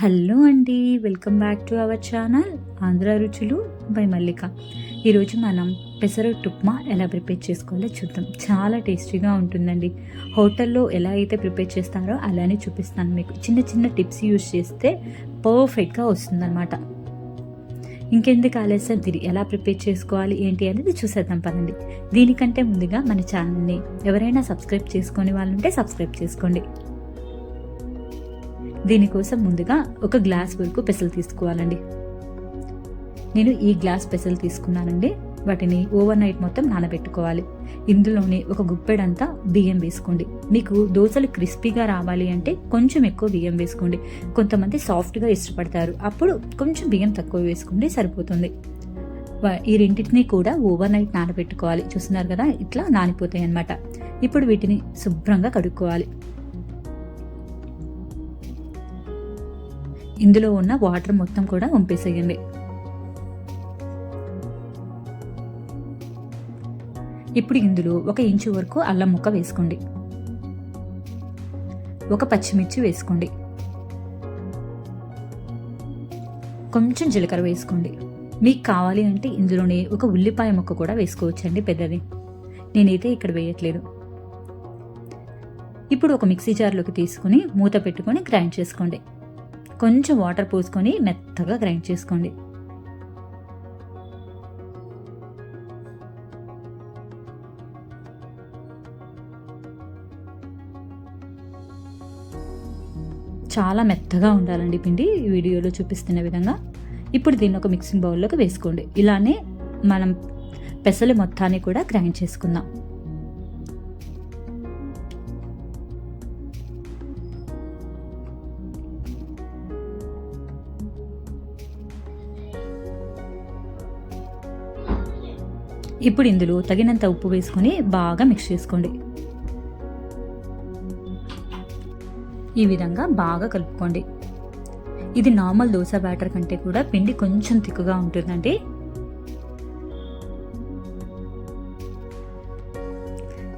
Hello అండి welcome back to our channel Andhra రుచులు by మల్లిక. ఈరోజు మనం పెసరట్టు ఉప్మా ఎలా ప్రిపేర్ చేసుకోవాలో చూద్దాం. చాలా టేస్టీగా ఉంటుందండి. హోటల్లో ఎలా అయితే ప్రిపేర్ చేస్తారో అలానే చూపిస్తాను మీకు. చిన్న చిన్న టిప్స్ యూస్ చేస్తే పర్ఫెక్ట్గా వస్తుందన్నమాట. ఇంకెందుకు ఆలస్యం? తిరిగి ఎలా ప్రిపేర్ చేసుకోవాలి? ఏంటి అనేది చూసేద్దాం పదండి. దీనికంటే ముందుగా మన ఛానల్ని ఎవరైనా సబ్స్క్రైబ్ చేసుకొని వాళ్ళుంటే సబ్స్క్రైబ్ చేసుకోండి. దీనికోసం ముందుగా ఒక గ్లాస్ వరకు పెసలు తీసుకోవాలండి. నేను ఈ గ్లాస్ పెసలు తీసుకున్నానండి. వాటిని ఓవర్ నైట్ మొత్తం నానబెట్టుకోవాలి. ఇందులోనే ఒక గుప్పెడంతా బియ్యం వేసుకోండి. మీకు దోశలు క్రిస్పీగా రావాలి అంటే కొంచెం ఎక్కువ బియ్యం వేసుకోండి. కొంతమంది సాఫ్ట్గా ఇష్టపడతారు. అప్పుడు కొంచెం బియ్యం తక్కువ వేసుకుంటే సరిపోతుంది. ఈ రెండింటిని కూడా ఓవర్ నైట్ నానబెట్టుకోవాలి. చూస్తున్నారు కదా ఇట్లా నానిపోతాయి అన్నమాట ఇప్పుడు వీటిని శుభ్రంగా కడుక్కోవాలి. ఇందులో ఉన్న వాటర్ మొత్తం కూడా వంపేసేయండి. ఇప్పుడు ఇందులో ఒక ఇంచు వరకు అల్లం ముక్క వేసుకోండి. ఒక పచ్చిమిర్చి వేసుకోండి. కొంచెం జీలకర్ర వేసుకోండి. మీకు కావాలి అంటే ఇందులోనే ఒక ఉల్లిపాయ ముక్క కూడా వేసుకోవచ్చండి పెద్దది. నేనైతే ఇక్కడ వేయట్లేదు. ఇప్పుడు ఒక మిక్సీ జార్లోకి తీసుకుని మూత పెట్టుకొని గ్రైండ్ చేసుకోండి. కొంచెం వాటర్ పోసుకొని మెత్తగా గ్రైండ్ చేసుకోండి. చాలా మెత్తగా ఉండాలండి పిండి వీడియోలో చూపిస్తున్న విధంగా. ఇప్పుడు దీన్ని ఒక మిక్సింగ్ బౌల్లోకి వేసుకోండి. ఇలానే మనం పెసలు మొత్తాన్ని కూడా గ్రైండ్ చేసుకుందాం. ఇప్పుడు ఇందులో తగినంత ఉప్పు వేసుకొని బాగా మిక్స్ చేసుకోండి. ఈ విధంగా బాగా కలుపుకోండి. ఇది నార్మల్ దోశ బ్యాటర్ కంటే కూడా పిండి కొంచెం తిక్కుగా ఉంటుందండి.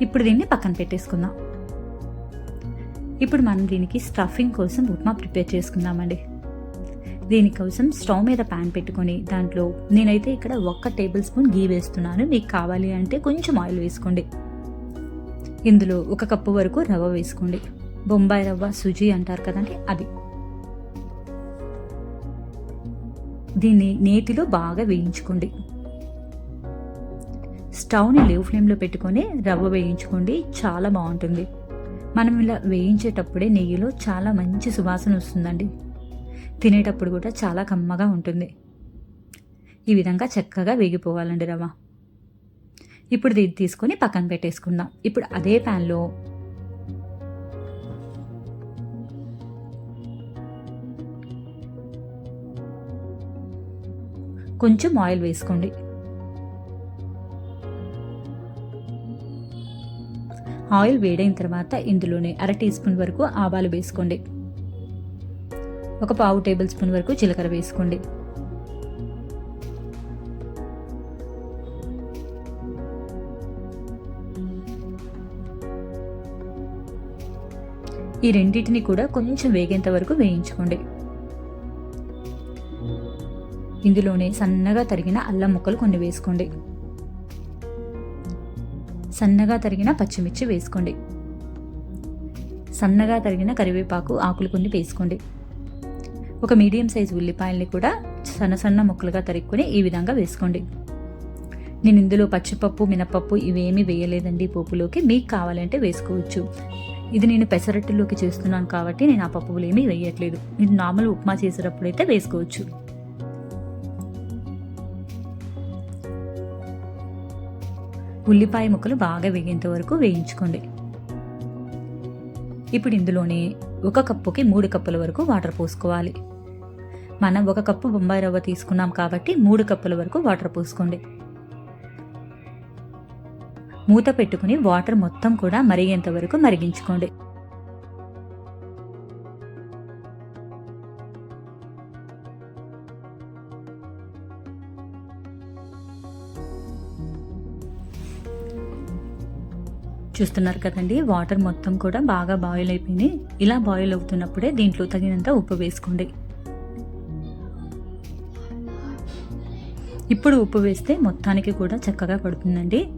ఇప్పుడు దీన్ని పక్కన పెట్టేసుకుందాం. ఇప్పుడు మనం దీనికి స్టఫింగ్ కోసం ఉప్మా ప్రిపేర్ చేసుకుందామండి. దీనికోసం స్టవ్ మీద ప్యాన్ పెట్టుకొని దాంట్లో నేనైతే ఇక్కడ ఒక్క టేబుల్ స్పూన్ గీ వేస్తున్నాను. మీకు కావాలి అంటే కొంచెం ఆయిల్ వేసుకోండి. ఇందులో ఒక కప్పు వరకు రవ్వ వేసుకోండి. బొంబాయి రవ్వ సుజీ అంటారు కదండి అది. దీన్ని నేతిలో బాగా వేయించుకోండి. స్టవ్ని లో ఫ్లేమ్లో పెట్టుకొని రవ్వ వేయించుకోండి చాలా బాగుంటుంది. మనం ఇలా వేయించేటప్పుడే నెయ్యిలో చాలా మంచి సువాసన వస్తుందండి. తినేటప్పుడు కూడా చాలా కమ్మగా ఉంటుంది. ఈ విధంగా చక్కగా వేగిపోవాలండి రవ్వ. ఇప్పుడు దీన్ని తీసుకొని పక్కన పెట్టేసుకుందాం. ఇప్పుడు అదే ప్యాన్లో కొంచెం ఆయిల్ వేసుకోండి. ఆయిల్ వేడైన తర్వాత ఇందులోనే అర టీ స్పూన్ వరకు ఆవాలు వేసుకోండి. ఒక పావు టేబుల్ స్పూన్ వరకు జీలకర్ర వేసుకోండి. ఈ రెండింటిని కూడా కొంచెం వేగేంత వరకు వేయించుకోండి. ఇందులోనే సన్నగా తరిగిన అల్లం ముక్కలు కొన్ని వేసుకోండి. సన్నగా తరిగిన పచ్చిమిర్చి వేసుకోండి. సన్నగా తరిగిన కరివేపాకు ఆకులు కొన్ని వేసుకోండి. ఒక మీడియం సైజు ఉల్లిపాయల్ని కూడా సన్న సన్న ముక్కలుగా తరుక్కొని ఈ విధంగా వేసుకోండి. నేను ఇందులో పచ్చిపప్పు మినపప్పు ఇవేమీ వేయలేదండి పోపులోకి. మీకు కావాలంటే వేసుకోవచ్చు. ఇది నేను పెసరట్టులోకి చేస్తున్నాను కాబట్టి నేను ఆ పప్పులు ఏమీ వేయట్లేదు. ఇది నార్మల్ ఉప్మా చేసేటప్పుడు అయితే వేసుకోవచ్చు. ఉల్లిపాయ ముక్కలు బాగా వేగేంత వరకు వేయించుకోండి. ఇప్పుడు ఇందులోనే ఒక కప్పుకి మూడు కప్పుల వరకు వాటర్ పోసుకోవాలి. మనం ఒక కప్పు బొంబాయి రవ్వ తీసుకున్నాం కాబట్టి మూడు కప్పుల వరకు వాటర్ పోసుకోండి. మూత పెట్టుకుని వాటర్ మొత్తం కూడా మరిగేంత వరకు మరిగించుకోండి. చూస్తున్నారు కదండి. వాటర్ మొత్తం కూడా బాగా బాయిల్ అయిపోయింది ఇలా బాయిల్ అవుతున్నప్పుడే దీంట్లో తగినంత ఉప్పు వేసుకోండి. ఇప్పుడు ఉప్పు వేస్తే మొత్తానికి కూడా చక్కగా పడుతుందండి.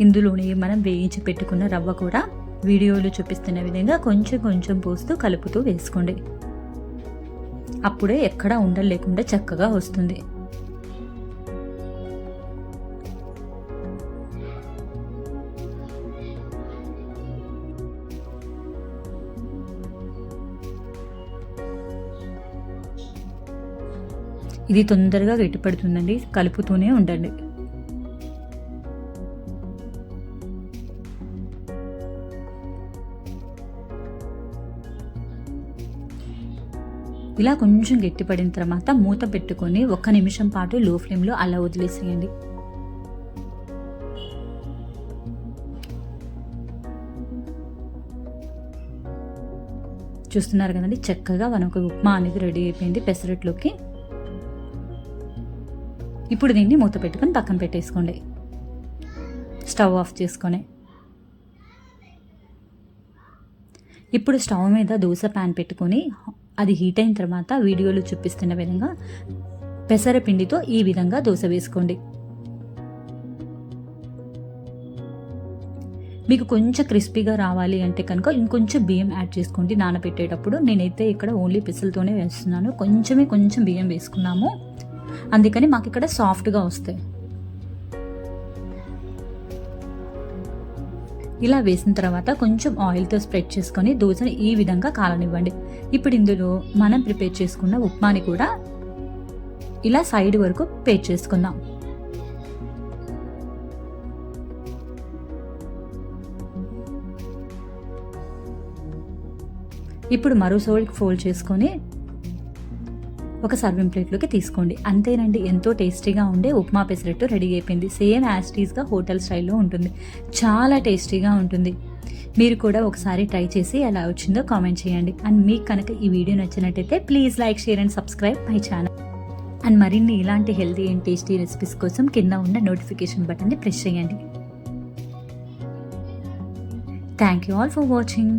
ఇందులోనే మనం వేయించి పెట్టుకున్న రవ్వ కూడా వీడియోలో చూపిస్తున్న విధంగా కొంచెం కొంచెం పోస్తూ కలుపుతూ వేసుకోండి. అప్పుడే ఎక్కడా ఉండలేకుండా చక్కగా వస్తుంది. ఇది తొందరగా గట్టిపడుతుందండి కలుపుతూనే ఉండండి. ఇలా కొంచెం గట్టిపడిన తర్వాత మూత పెట్టుకొని ఒక్క నిమిషం పాటు లో ఫ్లేమ్లో అలా వదిలేసేయండి. చూస్తున్నారు కదండి చక్కగా మనకు ఉప్మా అనేది రెడీ అయిపోయింది. పెసరట్లోకి ఇప్పుడు దీన్ని మూత పెట్టుకొని పక్కన పెట్టేసుకోండి. స్టవ్ ఆఫ్ చేసుకొని. ఇప్పుడు స్టవ్ మీద దోశ ప్యాన్ పెట్టుకొని అది హీట్ అయిన తర్వాత వీడియోలో చూపిస్తున్న విధంగా పెసరపిండితో ఈ విధంగా దోశ వేసుకోండి. మీకు కొంచెం క్రిస్పీగా రావాలి అంటే కనుక ఇంకొంచెం బియ్యం యాడ్ చేసుకోండి నానబెట్టేటప్పుడు. నేనైతే ఇక్కడ ఓన్లీ పిసలతోనే వేస్తున్నాను. కొంచెమే కొంచెం బియ్యం వేసుకున్నాము. అందుకని మాకు ఇక్కడ సాఫ్ట్గా వస్తాయి. ఇలా వేసిన తర్వాత కొంచెం ఆయిల్తో స్ప్రెడ్ చేసుకొని దోశను ఈ విధంగా కాలనివ్వండి. ఇప్పుడు ఇందులో మనం ప్రిపేర్ చేసుకున్న ఉప్మాని కూడా ఇలా సైడ్ వరకు పేర్ చేసుకుందాం. ఇప్పుడు మరో సోల్కి ఫోల్డ్ చేసుకొని ఒక సర్వింగ్ ప్లేట్లోకి తీసుకోండి. అంతేనండి ఎంతో టేస్టీగా ఉండే ఉప్మా పెసరట్టు రెడీ అయిపోయింది. సేమ్ యాస్టీస్గా హోటల్ స్టైల్లో ఉంటుంది. చాలా టేస్టీగా ఉంటుంది. మీరు కూడా ఒకసారి ట్రై చేసి ఎలా వచ్చిందో కామెంట్ చేయండి. అండ్ మీకు కనుక ఈ వీడియో నచ్చినట్టయితే please like share and subscribe my channel and మరిన్ని ఇలాంటి హెల్తీ అండ్ టేస్టీ రెసిపీస్ కోసం కింద ఉన్న నోటిఫికేషన్ బటన్ని ప్రెస్ చేయండి. Thank you all for watching